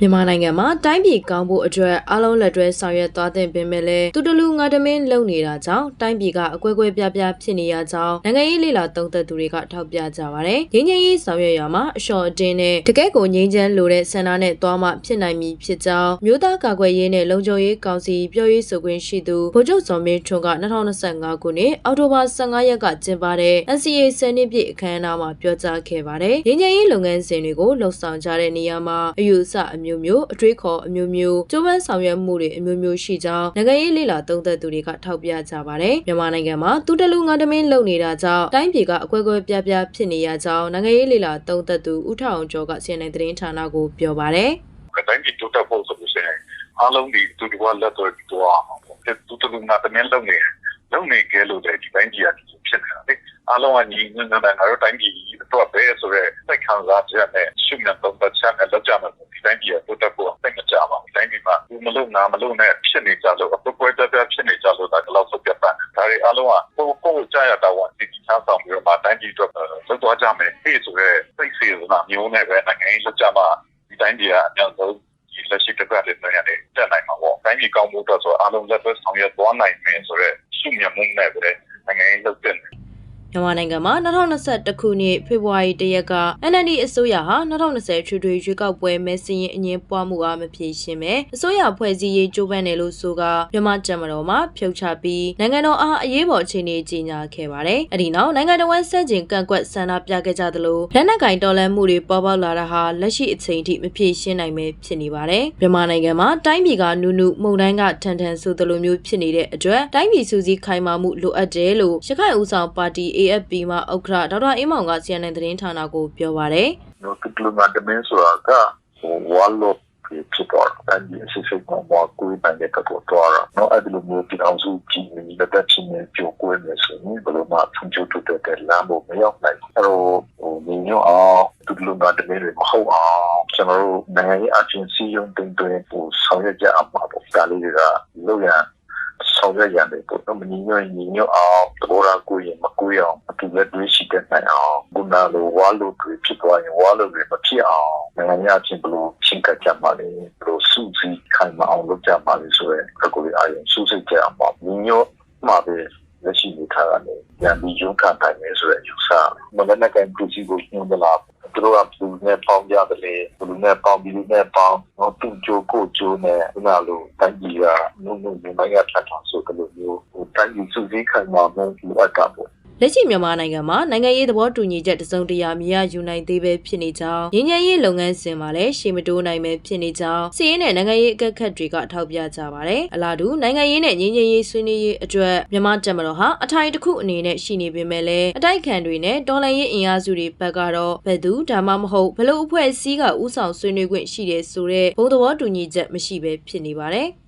မြန်မာနိုင်ငံမှာတိုင်းပြည်ကောင်းဖို့အတွက်အလုံးလက်တွဲဆောင်ရွက်သွားတဲ့ပင်မဲ့လဲတူတလူငါတမင်းလုံနေတာကြောင့်တိုင်းပြည်ကအကွဲကွဲပြားပြားဖြစ်နေရကြောင်းနိုင်ငံရေးလေလာသုံးသက်သူတွေကထောက်ပြကြပါတယ်။ငြိမ်းချမ်းရေးဆောင်ရွက်ရမှာအလျှော်အတင်းနဲ့တကယ့်ကိုငြိမ်းချမ်းလိုတဲ့ဆန္ဒနဲ့သွားမှဖြစ်နိုင်မည်ဖြစ်ကြောင်းမြို့သားကာကွယ်ရေးနဲ့လုံခြုံရေးကောင်စီပြောရေးဆိုခွင့်ရှိသူဗိုလ်ချုပ်စော်မင်းထွန်းက2025ခုနှစ်အောက်တိုဘာ15ရက်ကကျင်းပတဲ့ NCA ဆယ်နှစ်ပြည့်အခမ်းအနားမှာပြောကြားခဲ့ပါတယ်။ငြိမ်းချမ်းရေးလုပ်ငန်းစဉ်တွေကိုလှုပ်ဆောင်ကြတဲ့နေရာမှာအယူအဆအမျိုးမျိုးအတွေးခေါ်အမျိုးမျိုးကျိုးပန်းဆောင်ရွက်မှုတွေအမျိုးမျိုးရှိကြောင်းနိုင်ငံရေးလေလာသုံးသပ်သူတွေကထောက်ပြကြပါတယ်မြန်မာနိုင်ငံမှာတူတလူငါတမင်းလုံနေတာကြောင့်တိုင်းပြည်ကအကွဲကွဲပြားပြားဖြစ်နေရကြောင်းနိုင်ငံရေးလေလာသုံးသပ်သူဦးထောင်ကျော်က CNN သတင်းဌာနကိုပြောပါတယ်တိုင်းပြည်တိုးတက်ဖို့ဆိုလို့ရှိရင်အားလုံးဒီသူတို့ကလက်တော်တူအောင်ပေါ့တူတူငါတမင်းလုံနေလုံနေကြလို့တဲ့ဒီတိုင်းပြည်ကဖြစ်နေတာလေအားလုံးကညီညွတ်နေတဲ့ငါတို့တိုင်းပြည် တော့ပဲဆိုတော့စိတ်ခံစားချက်နဲ့ရှုမြတ်သုံးပတ်ချက်နဲ့လောက်ကြမှာဒီတိုင်းပြည်ကတိုးတက်ဖို့စိတ်မကြပါဘူးတိုင်းပြည်မှာဘူးမလို့နာမလို့နဲ့ဖြစ်နေကြလို့အပွဲပွဲတက်ဖြစ်နေကြလို့ဒါကတော့ဆုတ်ပြတ်ပါဒါတွေအားလုံးကကိုကိုကြာရတာဝန်ဒီချမ်းဆောင်ပြီးတော့မှတိုင်းပြည်အတွက်လောက်သွားကြမယ်ဟေ့ဆိုရဲစိတ်စေနာမျိုးနဲ့ပဲနိုင်ငံရေးလောက်ကြမှာဒီတိုင်းပြည်ကအများဆုံးဒီလက်ရှိတစ်ပတ်လေးနဲ့တက်နိုင်မှာပေါ့။တိုင်းပြည်ကောင်းမှုတော့ဆိုအားလုံးလက်တွဲဆောင်ရွက်သွားနိုင်မယ်ဆိုတော့ရှုမြတ်မှုနဲ့ပဲနိုင်ငံရေးလုပ်တဲ့ မြန်မာနိုင်ငံမှာ2021ခုနှစ်ဖေဖော်ဝါရီလရက်က NLD အစိုးရဟာ2020ထွေထွေရွေးကောက်ပွဲမဲစင်းရင်အငင်းပွားမှုအားမဖြေရှင်းပဲအစိုးရဖွဲ့စည်းရေးကြိုးပမ်းတယ်လို့ဆိုကမြန်မာတပ်မတော်မှဖြုတ်ချပြီးနိုင်ငံတော်အားအရေးပေါ်အခြေအနေကြီးညာခဲ့ပါတယ်။အဒီနောက်နိုင်ငံတော်ဝန်စန့်ကျင်ကန့်ကွက်ဆန္ဒပြခဲ့ကြသလိုလက်နက်ကင်တော်လှန်မှုတွေပေါ်ပေါက်လာတာဟာလက်ရှိအချိန်ထိမဖြေရှင်းနိုင်ပဲဖြစ်နေပါတယ်။မြန်မာနိုင်ငံမှာတိုင်းပြည်ကနုနုမုံတိုင်းကထန်ထန်ဆိုသလိုမျိုးဖြစ်နေတဲ့အတွက်တိုင်းပြည်စုစည်းခိုင်မာမှုလိုအပ်တယ်လို့ရခိုင်ဦးဆောင်ပါတီ AFP မှဥက္ကဋ္ဌဒေါက်တာအင်းမောင်က CNN သတင်းဌာနကိုပြောပါရယ် no diplomatic ဆိုတာကဝါလောဖြစ်တော့တယ်ဒီအစစ်စစ်ကမကိုယ်ပိုင်တဲ့ကတော့တော့နော်အဲ့ဒီလိုမျိုးပြည်အောင်စုကြည့်နေလက်ချင်းနဲ့ကြိုကွဲနေဆိုရင်ဘယ်လိုမှဖွံ့ဖြိုးတိုးတက်တဲ့လမ်းပေါ်မရောက်နိုင်ဘူးအဲ့တော့ဟိုညီညွတ်အောင်ဒီလိုမှတမင်တွေမဟုတ်အောင်ကျွန်တော်တို့နိုင်ငံရေးအချင်းစီယုံတင်သွင်းဖို့ဆောင်ရွက်ကြအောင်ပါပေါ့ဒါလေးတွေကလောက်ရဆောင်ရွက်ရတယ်ပေါ့နော်မညီညွတ်ညီညွတ်အောင် တဘောရာကိုရင်မကိုရအောင်အတူလက်တွေ့ရှိတဲ့နိုင်အောင်ခုနလိုဝါလို့တွေဖြစ်သွားရင်ဝါလို့တွေမဖြစ်အောင်နိုင်ငံရေးအချင်းဘလို့ချင်းကကြမှာလေဘလို့စုစည်းခိုင်မအောင်လုပ်ကြမှာလေဆိုတော့ကိုယ်အရင်စုစိတ်ကြအောင်ပါညီညွတ်မှာပဲလက်ရှိနေထားတာလေညံပြီးရုံးခံတိုင်းမယ်ဆိုတဲ့ယူဆမနက်ကန်ပြည်စီကိုညွှန်သလားသူတို့ကလူနဲ့ပေါင်းကြတယ်လေလူနဲ့ပေါင်းပြီးလူနဲ့ပေါင်းတော့သူ့ကြိုးကိုကြိုးနဲ့ခုနလိုတိုင်းပြည်ကနုံနုံနေမိုင်းကထပ်ထောင်ဆိုကြလို့မျိုးဟို တိုင်းပြည်စုစည်းခံမှာမဟုတ်ဘူးအတာပေါ့ လက်ရှိမြန်မာနိုင်ငံမှာနိုင်ငံရေးသဘောတူညီချက်တစုံတရာမြရယူနိုင်သေးပဲဖြစ်နေကြောင်းငញ្ញရေးလုပ်ငန်းစဉ်မှာလည်းရှေ့မတိုးနိုင်ပဲဖြစ်နေကြောင်းစီးရင်နဲ့နိုင်ငံရေးအကက်ခတ်တွေကထောက်ပြကြပါတယ်။အလားတူနိုင်ငံရေးနဲ့ငញ្ញရေးဆွေးနွေးရေးအတွက်မြန်မာတပ်မတော်ဟာအထိုင်တစ်ခုအနေနဲ့ရှိနေပေမဲ့လည်းအတိုက်ခံတွေနဲ့တော်လှန်ရေးအင်အားစုတွေဘက်ကတော့ဘယ်သူဒါမှမဟုတ်ဘလို့အဖွဲ့အစည်းကဥဆောင်ဆွေးနွေးခွင့်ရှိတယ်ဆိုတဲ့ဘုံသဘောတူညီချက်မရှိပဲဖြစ်နေပါတယ်။